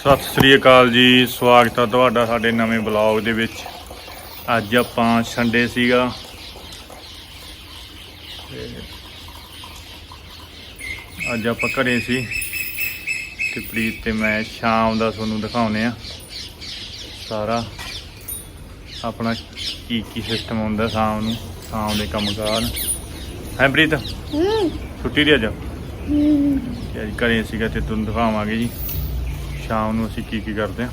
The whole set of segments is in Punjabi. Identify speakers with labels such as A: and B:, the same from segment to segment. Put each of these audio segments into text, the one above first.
A: ਸਤਿ ਸ੍ਰੀ ਅਕਾਲ ਜੀ ਸਵਾਗਤ ਹੈ ਤੁਹਾਡਾ ਸਾਡੇ ਨਵੇਂ ਬਲੌਗ ਦੇ ਵਿੱਚ। ਅੱਜ ਆਪਾਂ ਸੰਡੇ ਸੀਗਾ। ਤੇ ਅੱਜ ਆਪਾਂ ਘਰੇ ਸੀ। ਤੇ ਪ੍ਰੀਤ ਤੇ ਮੈਂ ਸ਼ਾਮ ਦਾ ਤੁਹਾਨੂੰ ਦਿਖਾਉਨੇ ਆ ਸਾਰਾ। ਆਪਣਾ ਕੀ ਕੀ ਸਿਸਟਮ ਹੁੰਦਾ ਸ਼ਾਮ ਨੂੰ ਸ਼ਾਮ ਦੇ ਕੰਮਕਾਰ। ਹੈ ਪ੍ਰੀਤ?
B: ਹੂੰ।
A: ਛੁੱਟੀ ਦੀ ਅੱਜ?
B: ਹੂੰ।
A: ਘਰੇ ਸੀਗਾ ਤੇ ਤੁਹਾਨੂੰ ਦਿਖਾਵਾਂਗੇ ਜੀ। ਸ਼ਾਮ ਨੂੰ ਅਸੀਂ ਕੀ ਕੀ ਕਰਦੇ ਹਾਂ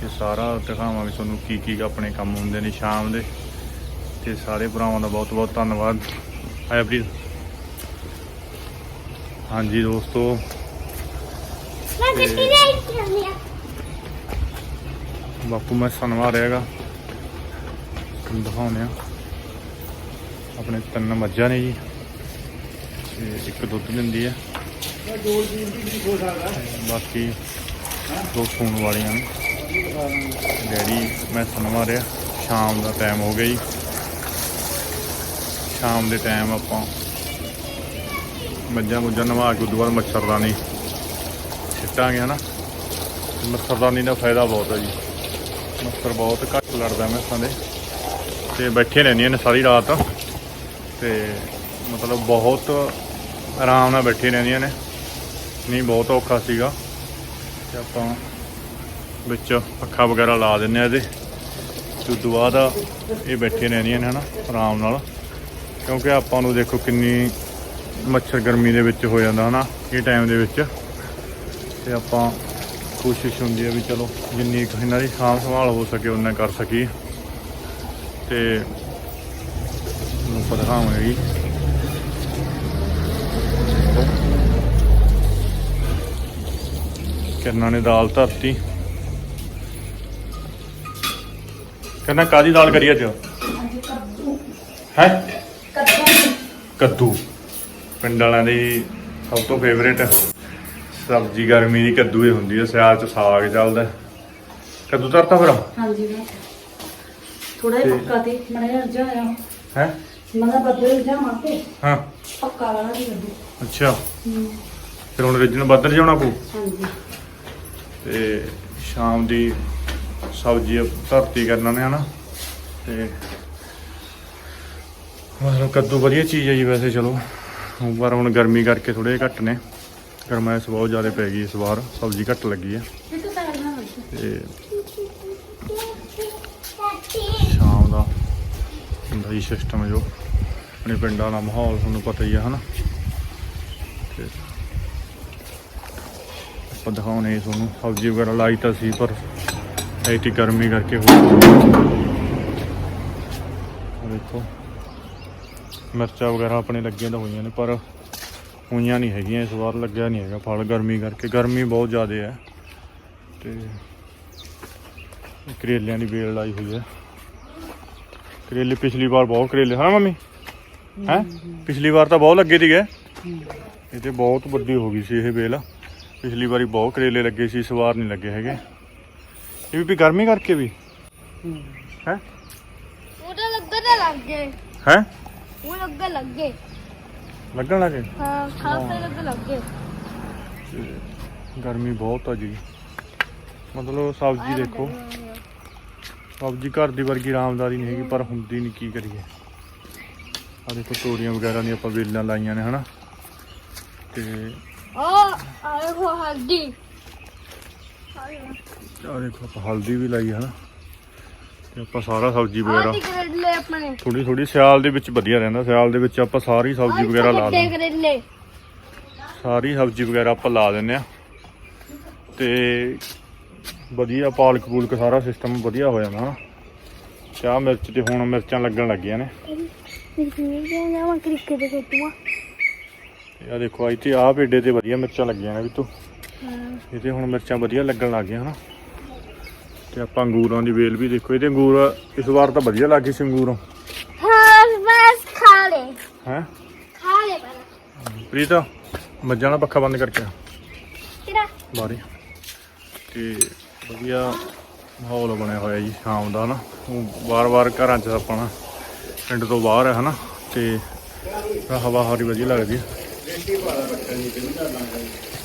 A: ਤੇ ਸਾਰਾ ਦਿਖਾਵਾਂਗੇ ਤੁਹਾਨੂੰ ਕੀ ਕੀ ਆਪਣੇ ਕੰਮ ਹੁੰਦੇ ਨੇ ਸ਼ਾਮ ਦੇ। ਤੇ ਸਾਰੇ ਭਰਾਵਾਂ ਦਾ ਬਹੁਤ ਬਹੁਤ ਧੰਨਵਾਦ। ਹਾਏ ਪ੍ਰੀਤ ਹਾਂਜੀ ਦੋਸਤੋ।
B: ਆ।
A: ਬਾਪੂ ਮੈਂ ਸਨਵਾ ਰਿਹਾਗਾ। ਦਿਖਾਉਂਦੇ ਆ ਆਪਣੇ ਤਿੰਨ ਮੱਝਾਂ ਨੇ ਜੀ। ਤੇ ਇੱਕ ਦੁੱਧ ਦਿੰਦੀ ਹੈ ਬਾਕੀ ਦੋ ਫੋਨ ਵਾਲੀਆਂ ਨੇ। ਡੈਡੀ, ਮੈਂ ਸਨਵਾ ਰਿਹਾ ਸ਼ਾਮ ਦਾ ਟਾਈਮ ਹੋ ਗਿਆ ਜੀ। ਸ਼ਾਮ ਦੇ ਟਾਈਮ ਆਪਾਂ ਮੱਝਾਂ ਮੁੱਝਾਂ ਨਵਾ ਕੇ ਉਦੋਂ ਬਾਅਦ ਮੱਛਰਦਾਨੀ ਛਿੱਟਾਂਗੇ ਹਨਾ। ਮੱਛਰਦਾਨੀ ਦਾ ਫਾਇਦਾ ਬਹੁਤ ਹੈ ਜੀ। ਮੱਛਰ ਬਹੁਤ ਘੱਟ ਲੜਦਾ ਮੈਸਾਂ ਦੇ। ਤੇ ਬੈਠੇ ਰਹਿੰਦੀਆਂ ਨੇ ਸਾਰੀ ਰਾਤ। ਤੇ ਮਤਲਬ ਬਹੁਤ ਆਰਾਮ ਨਾਲ ਬੈਠੇ ਰਹਿੰਦੀਆਂ ਨੇ। ਨਹੀਂ, ਬਹੁਤ ਔਖਾ ਸੀਗਾ। ਤੇ ਆਪਾਂ ਵਿੱਚ ਪੱਖਾ ਵਗੈਰਾ ਲਾ ਦਿੰਨੇ ਆ ਇਹਦੇ। ਤੇ ਉਦੋਂ ਬਾਅਦ ਇਹ ਬੈਠੇ ਰਹਿੰਦੀਆਂ ਨੇ ਹਨਾ, ਆਰਾਮ ਨਾਲ। ਕਿਉਂਕਿ ਆਪਾਂ ਨੂੰ ਦੇਖੋ ਕਿੰਨੀ ਮੱਛਰ ਗਰਮੀ ਦੇ ਵਿੱਚ ਹੋ ਜਾਂਦਾ, ਹਨਾ, ਇਹ ਟਾਈਮ ਦੇ ਵਿੱਚ। ਤੇ ਆਪਾਂ ਕੋਸ਼ਿਸ਼ ਹੁੰਦੀ ਹੈ ਵੀ ਚਲੋ, ਜਿੰਨੀ ਕੁ ਇਹਨਾਂ ਦੀ ਸਾਂਭ ਸੰਭਾਲ ਹੋ ਸਕੇ ਉਨਾ ਕਰ ਸਕੀਏ। ਤੇ ਨੂੰ ਪਧਾਵਾਂਗੇ ਜੀ। ਕਿਰਨਾਂ ਨੇ ਦਾਲ ਧਰਤੀ। ਕਿਰਨਾਂ ਕਾਦੀ ਦਾਲ ਕਰੀ ਅੱਜ? ਹੈ? ਕੱਦੂ। ਪਿੰਡ ਵਾਲਿਆਂ ਦੀ ਸਭ ਤੋਂ ਫੇਵਰੇਟ ਸਬਜ਼ੀ ਗਰਮੀ ਦੀ ਕੱਦੂ ਹੀ ਹੁੰਦੀ ਹੈ ਸਿਆਲ ਚ ਸਾਗ ਚੱਲਦਾ। ਕੱਦੂ ਧਰਤਾ ਫਿਰ?
C: ਹਾਂਜੀ ਥੋੜਾ ਜਿਹਾ ਪੱਕਾ ਤੇ ਮੜਾ ਆਇਆ
A: ਹੈ?
C: ਮਗਾ ਬੱਦਲ ਜਾ ਮਾਤੇ
A: ਹਾਂ।
C: ਪੱਕਾ ਵਾਲਾ ਨਹੀਂ
A: ਅੱਛਾ। ਫਿਰ ਹੁਣ ਰਿਜਨ ਬੱਦਰ ਜਾਣਾ ਪਊ?
C: ਹਾਂਜੀ।
A: ਤੇ ਸ਼ਾਮ ਦੀ ਸਬਜ਼ੀ ਧਰਤੀ ਕਰਨਾ ਨੇ ਹਨਾ ਤੇ ਮਤਲਬ ਕੱਦੂ ਵਧੀਆ ਚੀਜ਼ ਹੈ ਜੀ ਵੈਸੇ ਚਲੋ। ਪਰ ਹੁਣ ਗਰਮੀ ਕਰਕੇ ਥੋੜੇ ਘੱਟ ਨੇ। ਗਰਮੈਸ਼ ਬਹੁਤ ਜ਼ਿਆਦਾ ਪੈ ਗਈ ਇਸ ਵਾਰ, ਸਬਜ਼ੀ ਘੱਟ ਲੱਗੀ ਹੈ।
C: ਇਹ ਤੇ
A: ਸ਼ਾਮ ਦਾ ਹੁੰਦਾ ਜੀ ਸਿਸਟਮ ਜੋ। ਆਪਣੇ ਪਿੰਡਾਂ ਦਾ ਮਾਹੌਲ ਤੁਹਾਨੂੰ ਪਤਾ ਹੀ ਆ ਹਨਾ। ਤੇ ਆਪਾਂ ਦਿਖਾਉਣੇ ਤੁਹਾਨੂੰ। ਸਬਜ਼ੀ ਵਗੈਰਾ ਲਾਈ ਤਾਂ ਸੀ ਪਰ ਐਤੀ ਗਰਮੀ ਕਰਕੇ ਹੋ ਦੇਖੋ ਮਿਰਚਾਂ ਵਗੈਰਾ ਆਪਣੇ ਲੱਗੀਆਂ ਤਾਂ ਹੋਈਆਂ ਨੇ ਪਰ ਹੋਈਆਂ ਨਹੀਂ ਹੈਗੀਆਂ ਇਸ ਵਾਰ ਲੱਗਿਆ ਨਹੀਂ ਹੈਗਾ ਫਲ ਗਰਮੀ ਕਰਕੇ। ਗਰਮੀ ਬਹੁਤ ਜ਼ਿਆਦਾ ਹੈ ਤੇ ਕਰੇਲਿਆਂ ਦੀ ਵੇਲ ਲਾਈ ਹੋਈ ਹੈ। ਕਰੇਲੇ ਪਿਛਲੀ ਵਾਰ ਬਹੁਤ ਕਰੇਲੇ ਹਾਂ ਮੰਮੀ? ਹੈ? ਪਿਛਲੀ ਵਾਰ ਤਾਂ ਬਹੁਤ ਲੱਗੇ ਸੀਗੇ। ਇਹ ਤੇ ਬਹੁਤ ਵੱਡੀ ਹੋ ਗਈ ਸੀ ਇਹ ਵੇਲ। ਪਿਛਲੀ ਵਾਰੀ ਬਹੁਤ ਕਰੇਲੇ ਲੱਗੇ ਸੀ ਇਸ ਵਾਰ ਨਹੀਂ ਲੱਗੇ ਹੈਗੇ। ਇਹ ਵੀ ਗਰਮੀ ਕਰਕੇ ਵੀ। ਹੈ?
B: ਉਹਦਾ ਲੱਗਾ ਤਾਂ ਲੱਗ। ਗਏ
A: ਹੈ?
B: ਉਹ ਲੱਗਾ ਲੱਗ। ਗਏ
A: ਲੱਗਣ ਲੱਗੇ?
B: ਹਾਂ ਖਾਸੇ ਲੱਗਾ ਲੱਗ। ਗਏ
A: ਗਰਮੀ ਬਹੁਤ ਆ ਜੀ। ਮਤਲਬ ਸਬਜ਼ੀ ਦੇਖੋ। ਸਬਜ਼ੀ ਘਰ ਦੀ ਵਰਗੀ ਆਰਾਮਦਾਰੀ ਨਹੀਂ ਹੈਗੀ ਪਰ ਹੁੰਦੀ ਨਹੀਂ ਕੀ ਕਰੀਏ। ਆ ਦੇਖੋ ਤੋਰੀਆਂ ਵਗੈਰਾ ਦੀਆਂ ਆਪਾਂ ਵੇਲਾਂ ਲਾਈਆਂ ਨੇ ਹਨਾ। ਤੇ
B: ਆ ਹਲਦੀ।
A: ਆ ਦੇਖੋ ਆਪਾਂ ਹਲਦੀ ਵੀ ਲਾਈ ਹੈ ਹਨਾ। ਤੇ ਆਪਾਂ ਸਾਰਾ ਸਬਜ਼ੀ ਵਗੈਰਾ।
B: ਕਰੇਲੇ ਆਪਣੇ।
A: ਥੋੜੀ ਥੋੜੀ ਸਿਆਲ ਦੇ ਵਿੱਚ ਵਧੀਆ ਰਹਿੰਦਾ ਸਿਆਲ ਦੇ ਵਿੱਚ ਆਪਾਂ ਸਾਰੀ ਸਬਜ਼ੀ ਵਗੈਰਾ ਲਾ ਦਿੰਦੇ
B: ਕਰੇਲੇ।
A: ਸਾਰੀ ਸਬਜ਼ੀ ਵਗੈਰਾ ਆਪਾਂ ਲਾ ਦਿੰਨੇ ਆ ਤੇ ਵਧੀਆ ਪਾਲਕ ਪੂਲਕ ਸਾਰਾ ਸਿਸਟਮ ਵਧੀਆ ਹੋ ਜਾਂਦਾ ਚਾਹ ਮਿਰਚ ਤੇ ਹੁਣ ਮਿਰਚਾਂ ਲੱਗਣ ਲੱਗੀਆਂ ਨੇ।
B: ਇਹ ਜਾਵਾਂ ਕ੍ਰਿਕਟ ਦੇ ਖੇਤੂਆ।
A: ਆ ਦੇਖੋ ਇੱਥੇ ਆਹ ਪੇਡੇ ਤੇ ਵਧੀਆ ਮਿਰਚਾਂ ਲੱਗੀਆਂ ਨੇ ਵੀ ਤੂੰ।
B: ਹਾਂ।
A: ਇਹਦੇ ਹੁਣ ਮਿਰਚਾਂ ਵਧੀਆ ਲੱਗਣ ਲੱਗ ਗਈਆਂ ਹਨਾ। ਤੇ ਆਪਾਂ ਅੰਗੂਰਾਂ ਦੀ ਵੇਲ ਵੀ ਦੇਖੋ ਇਹਦੇ ਅੰਗੂਰ ਇਸ ਵਾਰ ਤਾਂ ਵਧੀਆ ਲੱਗੀ ਸੀ ਅੰਗੂਰ।
B: ਹਾਂ ਬਸ ਖਾ ਲੈ।
A: ਹੈ?
B: ਖਾ ਲੈ ਪਹਿਲਾਂ
A: ਪ੍ਰੀਤ ਮੱਝਾਂ ਦਾ ਪੱਖਾ ਬੰਦ ਕਰਕੇ
B: ਤੇਰਾ
A: ਬਾਰੇ ਤੇ ਵਧੀਆ ਮਾਹੌਲ ਬਣਿਆ ਹੋਇਆ ਜੀ ਸ਼ਾਮ ਦਾ ਹਨਾ। ਵਾਰ-ਵਾਰ ਘਰਾਂ 'ਚ ਆਪਾਂ ਨਾ ਪਿੰਡ ਤੋਂ ਬਾਹਰ ਹੈ ਹਨਾ। ਤੇ ਹਵਾ ਹਰੀ ਵਧੀਆ ਲੱਗਦੀ ਹੈ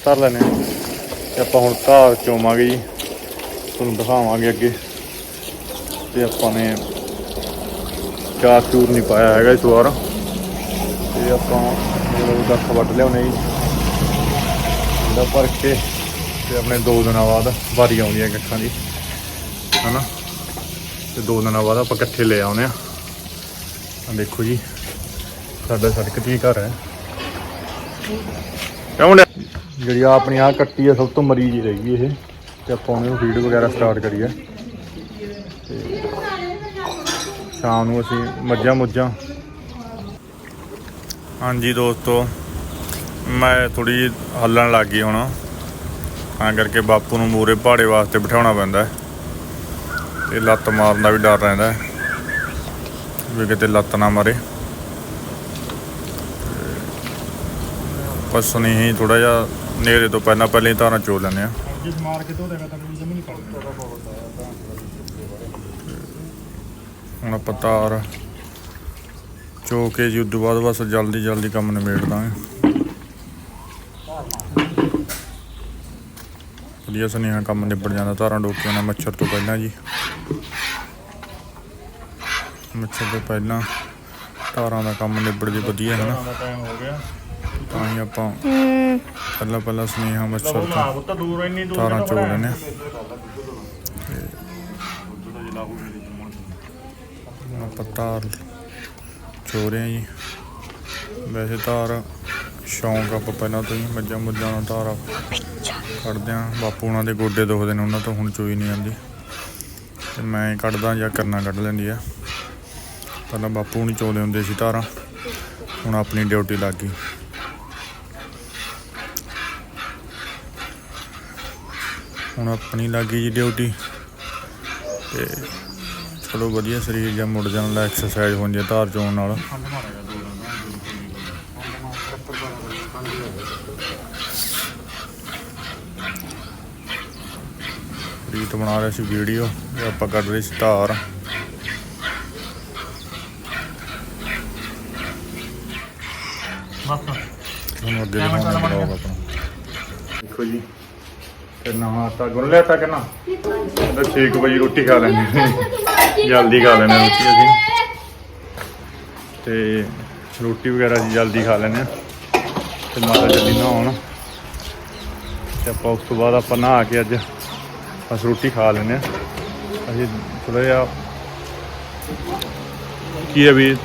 A: ਧਰ ਲੈਨੇ ਆ ਤੇ ਆਪਾਂ ਹੁਣ ਧਾਰ ਚੋਵਾਂਗੇ ਜੀ। ਤੁਹਾਨੂੰ ਦਿਖਾਵਾਂਗੇ ਅੱਗੇ। ਤੇ ਆਪਾਂ ਨੇ ਚਾਰ ਚੂਰ ਨਹੀਂ ਪਾਇਆ ਹੈਗਾ ਇਸ ਵਾਰ। ਤੇ ਆਪਾਂ ਜਦੋਂ ਗੱਠ ਵੱਢ ਲਿਆਉਣੇ ਜੀ। ਇਹਦਾ ਭਰ ਕੇ ਤੇ ਆਪਣੇ ਦੋ ਦਿਨਾਂ ਬਾਅਦ ਵਾਰੀ ਆਉਂਦੀ ਹੈ ਗੱਠਾਂ ਦੀ। ਹਨਾ? ਤੇ ਦੋ ਦਿਨਾਂ ਬਾਅਦ ਆਪਾਂ ਇਕੱਠੇ ਲੈ ਆਉਨੇ ਆ ਆ ਦੇਖੋ ਜੀ। ਸਾਡਾ ਸੜਕ ਤੇ ਹੀ ਘਰ ਹੈ। ਕਿਉਂ ਨੇ ਜਿਹੜੀ ਆਹ ਆਪਣੀ ਆ ਕੱਟੀ ਹੈ ਸਭ ਤੋਂ ਮਰੀ ਮਰੀਜ਼ ਰਹਿ ਗਈ ਇਹ। ਤੇ ਆਪਾਂ ਉਹਨੂੰ ਫੀਡ ਵਗੈਰਾ ਸਟਾਰਟ ਕਰੀਏ। ਤੇ ਸ਼ਾਮ ਨੂੰ ਅਸੀਂ ਮੱਝਾਂ ਮੁੱਝਾਂ। ਹਾਂਜੀ ਦੋਸਤੋ, ਮੈਂ ਥੋੜੀ ਜਿਹੀ ਹੱਲਣ ਲੱਗ ਗਈ ਹੁਣ। ਤਾਂ ਕਰਕੇ ਬਾਪੂ ਨੂੰ ਮੂਰੇ ਪਹਾੜੇ ਵਾਸਤੇ ਬਿਠਾਉਣਾ ਪੈਂਦਾ ਹੈ। ਤੇ ਲੱਤ ਮਾਰਨ ਦਾ ਵੀ ਡਰ ਰਹਿੰਦਾ ਵੀ ਕਿਤੇ ਲੱਤ ਨਾ ਮਾਰੇ। ਬਸ ਨਹੀਂ ਥੋੜਾ ਜਿਹਾ ਨੇਰੇ ਤੋਂ ਪਹਿਲਾਂ ਪਹਿਲਾਂ ਹੀ ਧਾਰਾਂ ਚੋ ਲੈਂਦੇ ਆ
D: ਜਿਸ ਮਾਰ ਕੇ ਧੋਦੇਗਾ ਤਾਂ ਵੀ ਜਮੀ ਨਹੀਂ ਪੜਦਾ
A: ਹੁਣ ਆਪਾਂ ਤਾਰ ਚੋ ਕੇ ਜੀ ਉਦੋਂ ਬਾਅਦ ਬਸ ਜਲਦੀ ਜਲਦੀ ਕੰਮ ਨਿਬੇੜ ਦਾਂਗੇ। ਵਧੀਆ ਸੁਨੇਹਾ ਕੰਮ ਨਿਬੜ ਜਾਂਦਾ ਤਾਰਾਂ ਡੋਕੀਆਂ ਨਾਲ ਮੱਛਰ ਤੋਂ ਪਹਿਲਾਂ ਜੀ। ਮੱਛਰ ਤੋਂ ਪਹਿਲਾਂ ਤਾਰਾਂ ਦਾ ਕੰਮ ਨਿਬੜ ਜੇ ਵਧੀਆ ਹੈ ਨਾ?
D: ਟਾਈਮ ਹੋ ਗਿਆ।
A: ਤਾਂ ਹੀ ਆਪਾਂ
B: ਹੂੰ।
A: ਪਹਿਲਾਂ ਪਹਿਲਾਂ ਸੁਨੇਹਾ ਮੱਛਰ ਤੋਂ
D: ਉਹ ਤਾਂ ਦੂਰ ਇੰਨੀ ਦੂਰ
A: ਤਾਰਾਂ ਚੋ ਲੈਣੇ ਆਪਾਂ ਤਾਰ ਚੋ ਰਹੇ ਹਾਂ ਜੀ। ਵੈਸੇ ਤਾਰ ਸ਼ੌਂਕ ਆਪਾਂ ਪਹਿਲਾਂ ਤੋਂ ਹੀ ਮੱਝਾਂ ਮੁੱਝਾਂ ਨਾਲ ਤਾਰ ਕੱਢਦੇ ਆ। ਬਾਪੂ ਉਹਨਾਂ ਦੇ ਗੋਡੇ ਦੁਖਦੇ ਨੇ ਉਹਨਾਂ ਤੋਂ ਹੁਣ ਚੋਈ ਨਹੀਂ ਆਉਂਦੀ ਤੇ ਮੈਂ ਹੀ ਕੱਢਦਾ ਜਾਂ ਕਰਨਾ ਕੱਢ ਲੈਂਦੀ ਆ। ਪਹਿਲਾਂ ਬਾਪੂ ਨਹੀਂ ਚੋਦੇ ਹੁੰਦੇ ਸੀ ਤਾਰਾਂ। ਹੁਣ ਆਪਣੀ ਡਿਊਟੀ ਲੱਗ ਗਈ। ਹੁਣ ਆਪਣੀ ਲੱਗ ਗਈ ਜੀ ਡਿਊਟੀ। ਤੇ ਚਲੋ ਵਧੀਆ ਸਰੀਰ ਜਾਂ ਮੁੜ ਜਾਣ ਨਾਲ ਐਕਸਰਸਾਈਜ਼ ਹੁੰਦੀ ਹੈ ਧਾਰ ਚੋਣ ਨਾਲ। ਰੀਤ ਬਣਾ ਰਿਹਾ ਸੀ ਵੀਡੀਓ ਤੇ ਆਪਾਂ ਕੱਢ ਰਹੇ ਸੀ ਧਾਰ। ਤੁਹਾਨੂੰ ਅੱਗੇ ਦਿਖਾਉਂਦਾ ਬਲੌਗ ਆਪਣਾ ਦੇਖੋ ਜੀ ਤੇ ਨਵਾਂ ਆਟਾ ਗੁੰਨ ਲਿਆ ਤਾਂ ਕਿੰਨਾ ਤੇ 6 ਵਜੇ ਰੋਟੀ ਖਾ ਲੈਣੀ ਜਲਦੀ ਖਾ ਲੈਣਾ ਰੋਟੀ ਅਸੀਂ। ਤੇ ਰੋਟੀ ਵਗੈਰਾ ਜੀ ਜਲਦੀ ਖਾ ਲੈਣੇ ਆ ਤੇ ਮਾਤਾ ਜਲਦੀ ਨਹਾਉਣ। ਤੇ ਆਪਾਂ ਉਸ ਤੋਂ ਬਾਅਦ ਆਪਾਂ ਨਹਾ ਕੇ ਅੱਜ ਅਸੀਂ ਰੋਟੀ ਖਾ ਲੈਣੇ ਆ ਅਸੀਂ ਥੋੜਾ ਜਿਹਾ ਕੀ ਹੈ ਵੀ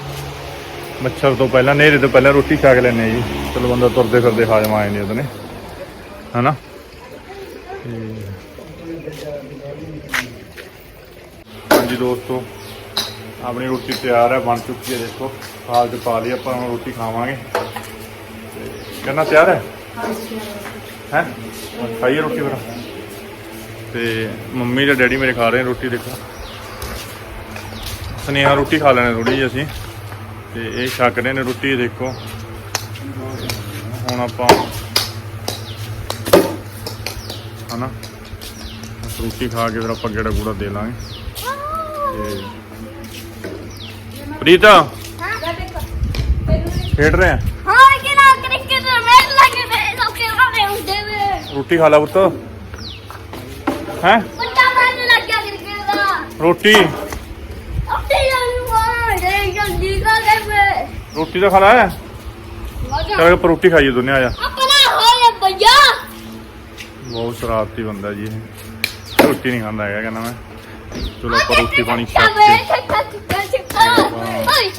A: ਮੱਛਰ ਤੋਂ ਪਹਿਲਾਂ ਨੇਰੇ ਤੋਂ ਪਹਿਲਾਂ ਰੋਟੀ ਖਾ ਕੇ ਲੈਣੇ ਆ ਜੀ। ਚਲੋ ਬੰਦਾ ਤੁਰਦੇ ਫਿਰਦੇ ਹਾਜ਼ਮ ਆ ਜਾਂਦੇ ਉਹਦੇ ਨੇ ਹਨਾ? ਹਾਂਜੀ ਦੋਸਤੋ, ਆਪਣੀ ਰੋਟੀ ਤਿਆਰ ਹੈ, ਬਣ ਚੁੱਕੀ ਹੈ, ਦੇਖੋ। ਹਾਲ ਚ ਪਾ ਲਈ, ਆਪਾਂ ਹੁਣ ਰੋਟੀ ਖਾਵਾਂਗੇ। ਕਰਨਾ ਤਿਆਰ ਹੈ? ਹੈ? ਖਾਈਏ ਰੋਟੀ ਫਿਰ। ਤੇ ਮੰਮੀ ਤੇ ਡੈਡੀ ਮੇਰੇ ਖਾ ਰਹੇ ਨੇ ਰੋਟੀ, ਦੇਖੋ। ਸਨੇਹਾ ਰੋਟੀ ਖਾ ਲੈਣੇ ਥੋੜੀ ਜਿਹੀ ਅਸੀਂ। ਤੇ ਇਹ ਛਕ ਰਹੇ ਨੇ ਰੋਟੀ, ਦੇਖੋ। ਹੁਣ ਆਪਾਂ ਹਨਾ? ਰੋਟੀ ਖਾ ਕੇ ਫਿਰ ਆਪਾਂ ਗੇੜਾ ਗੂੜਾ ਦੇ ਲਾਂਗੇ। ਤੇ ਪ੍ਰੀਤਾ? ਖੇਡ ਰਹੇ? ਆ
B: ਹਾਂ ਕਿ ਨਾ ਕ੍ਰਿਕਟ ਮੈਚ ਲੱਗੇ ਵੇ ਸਭ ਆਵੇ ਹੁੰਦੇ ਵੇ
A: ਰੋਟੀ ਖਾ ਲਾ ਪੁੱਤ। ਹੈ?
B: ਵੱਡਾ ਮੈਚ ਲੱਗਿਆ ਕ੍ਰਿਕਟ ਦਾ।
A: ਰੋਟੀ?
B: ਦੇ
A: ਰੋਟੀ ਤਾਂ ਖਾ ਲਾ। ਚੱਲ ਰੋਟੀ ਖਾਈਏ ਦੋਨੇ ਆ ਜਾ। ਬਹੁਤ ਸ਼ਰਾਰਤੀ ਬੰਦਾ ਜੀ ਇਹ। ਰੋਟੀ ਨਹੀਂ ਖਾਂਦਾ ਹੈਗਾ ਕਹਿੰਦਾ ਮੈਂ। ਚਲੋ ਆਪਾਂ ਰੋਟੀ ਪਾਣੀ ਛਕ
B: ਵੇ
A: ਕੇ
B: ਓਏ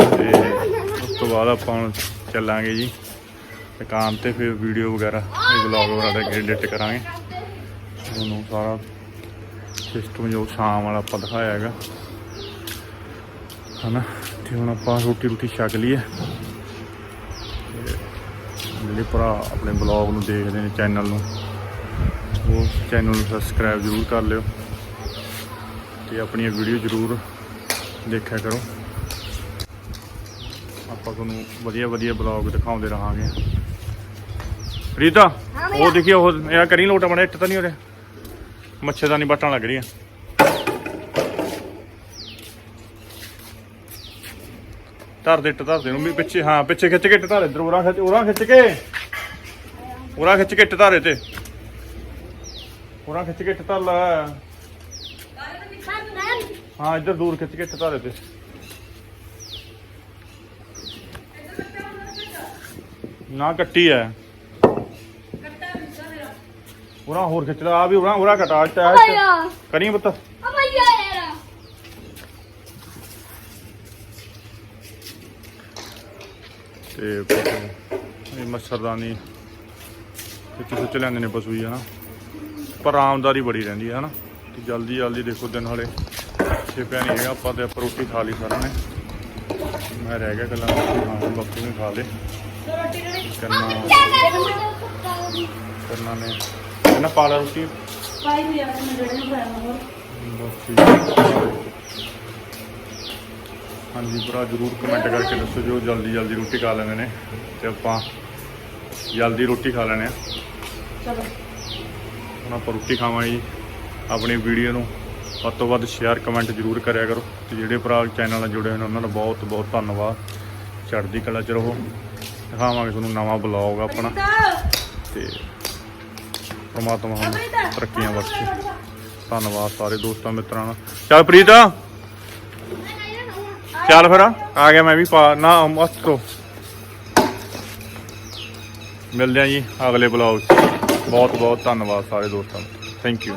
A: ਤੇ ਉਸ ਤੋਂ ਬਾਅਦ ਆਪਾਂ ਹੁਣ ਚੱਲਾਂਗੇ ਜੀ। ਦੁਕਾਨ ਤੇ ਫਿਰ ਵੀਡੀਓ ਵਗੈਰਾ ਇਹ ਵਲੌਗ ਵਗੈਰਾ ਦਾ ਐਡਿਟ ਕਰਾਂਗੇ। ਤੁਹਾਨੂੰ ਸਾਰਾ ਸਿਸਟਮ ਜੋ ਸ਼ਾਮ ਵਾਲਾ ਆਪਾਂ ਦਿਖਾਇਆ ਹੈਗਾ। ਹਨਾ? ਤੇ ਹੁਣ ਆਪਾਂ ਰੋਟੀ ਰੋਟੀ ਛਕ ਲਈਏ। ਜਿਹੜੇ ਭਰਾ ਆਪਣੇ ਬਲੌਗ ਨੂੰ ਦੇਖਦੇ ਨੇ ਚੈਨਲ ਨੂੰ ਉਹ ਚੈਨਲ ਨੂੰ ਸਬਸਕ੍ਰਾਈਬ ਜ਼ਰੂਰ ਕਰ ਲਿਓ ਤੇ ਆਪਣੀਆਂ ਵੀਡੀਓ ਜ਼ਰੂਰ ਦੇਖਿਆ ਕਰੋ। ਆਪਾਂ ਤੁਹਾਨੂੰ ਵਧੀਆ ਵਧੀਆ ਬਲੌਗ ਦਿਖਾਉਂਦੇ ਰਹਾਂਗੇ। ਰੀਤਾ। ਉਹ ਦੇਖੀ ਉਹ ਇਹ ਕਰੀ ਲੋਟਾ ਬਣਾ ਇੱਟ ਤਾਂ ਨਹੀਂ ਹੋ ਰਿਹਾ? ਮੱਛਰਦਾਨੀ ਬਟਣ ਲੱਗ ਰਹੀ ਆ ਧਰ ਦੇ ਇੱਟ ਧਰ ਦੇ। ਨੂੰ ਵੀ ਪਿੱਛੇ ਹਾਂ ਪਿੱਛੇ ਖਿੱਚ ਕੇ ਇੱਟ ਧਰ ਇੱਧਰ ਉਰਾਂ ਖਿੱਚ ਉਰਾਂ ਖਿੱਚ ਕੇ। ਉਰਾਂ ਖਿੱਚ ਕੇ ਇੱਟ ਧਾਰੇ ਤੇ ਉਰਾਂ ਖਿੱਚ ਕੇ ਇੱਟ ਧਰ ਲੈ। ਹਾਂ ਇੱਧਰ ਦੂਰ ਖਿੱਚ ਕੇ ਇੱਟ ਧਾਰੇ ਤੇ ਨਾ ਕੱਟੀ ਐ। ਉਰਾਂ ਹੋਰ ਖਿੱਚ ਲੈ ਆ ਵੀ ਉਰਾਂ ਉਰਾਂ ਕਟਾ
B: ਭਈਆ
A: ਕਰੀ ਪੁੱਤ। ਤੇ ਪਸ਼ੂ ਇਹ ਮੱਛਰਦਾਨੀ ਕਿਤੇ ਸੁੱਚ ਲੈਂਦੇ ਨੇ ਪਸ਼ੂ ਹੀ ਹਨਾ? ਪਰ ਆਮਦਾਰੀ ਬੜੀ ਰਹਿੰਦੀ ਹੈ ਹਨਾ? ਤੇ ਜਲਦੀ ਜਲਦੀ ਦੇਖੋ ਦਿਨ ਹਲੇ ਛੇਪਿਆ ਨਹੀਂ ਹੈਗਾ ਆਪਾਂ ਤੇ ਆਪਾਂ ਰੋਟੀ ਖਾ ਲਈ ਸਾਰਿਆਂ ਨੇ। ਮੈਂ ਰਹਿ ਗਿਆ ਗੱਲਾਂ ਹਾਂ ਬਾਪੂ ਨੇ ਖਾ ਲੇ। ਕਰਨਾ ਕਰਨਾ ਨੇ। ਇਹਨਾਂ ਪਾ ਲਾ ਰੋਟੀ?
C: ਪਾਈ ਵੀ ਆਪਣੇ ਮੇਰੇ ਨੂੰ ਪਾਇਆ ਹੋਰ
A: ਬਸ ਠੀਕ ਹੈ। ਹਾਂਜੀ ਭਰਾ ਜਰੂਰ ਕਮੈਂਟ ਕਰਕੇ ਦੱਸੋ ਜੋ ਜਲਦੀ ਜਲਦੀ ਰੋਟੀ ਖਾ ਲੈਂਦੇ ਨੇ। ਤੇ ਆਪਾਂ ਜਲਦੀ ਰੋਟੀ ਖਾ ਲੈਣੇ ਆ
C: ਚਲੋ।
A: ਹੁਣ ਆਪਾਂ ਰੋਟੀ ਖਾਵਾਂਗੇ ਜੀ। ਆਪਣੀ ਵੀਡੀਓ ਨੂੰ ਵੱਧ ਤੋਂ ਵੱਧ ਸ਼ੇਅਰ ਕਮੈਂਟ ਜਰੂਰ ਕਰਿਆ ਕਰੋ। ਤੇ ਜਿਹੜੇ ਭਰਾ ਚੈਨਲ ਨਾਲ ਜੁੜੇ ਹੋਏ ਨੇ ਉਹਨਾਂ ਦਾ ਬਹੁਤ ਬਹੁਤ ਧੰਨਵਾਦ। ਚੜ੍ਹਦੀ ਕਲਾ ਚ ਰਹੋ। ਦਿਖਾਵਾਂਗੇ ਤੁਹਾਨੂੰ ਨਵਾਂ ਬਲੌਗ ਆਪਣਾ। ਤੇ ਪ੍ਰਮਾਤਮਾ ਤੁਹਾਨੂੰ ਤਰੱਕੀਆਂ ਬਖਸ਼ੇ। ਧੰਨਵਾਦ ਸਾਰੇ ਦੋਸਤਾਂ ਮਿੱਤਰਾਂ ਦਾ ਚੱਲ ਪ੍ਰੀਤ! ਚੱਲ ਫਿਰ, ਆ ਗਿਆ ਮੈਂ ਵੀ ਪਾ, ਨਾ ਮਸਤ ਤੋਂ। ਮਿਲਦੇ ਆ ਜੀ ਅਗਲੇ ਬਲੌਗ 'ਚ। ਬਹੁਤ ਬਹੁਤ ਧੰਨਵਾਦ ਸਾਰੇ ਦੋਸਤਾਂ ਨੂੰ ਥੈਂਕ ਯੂ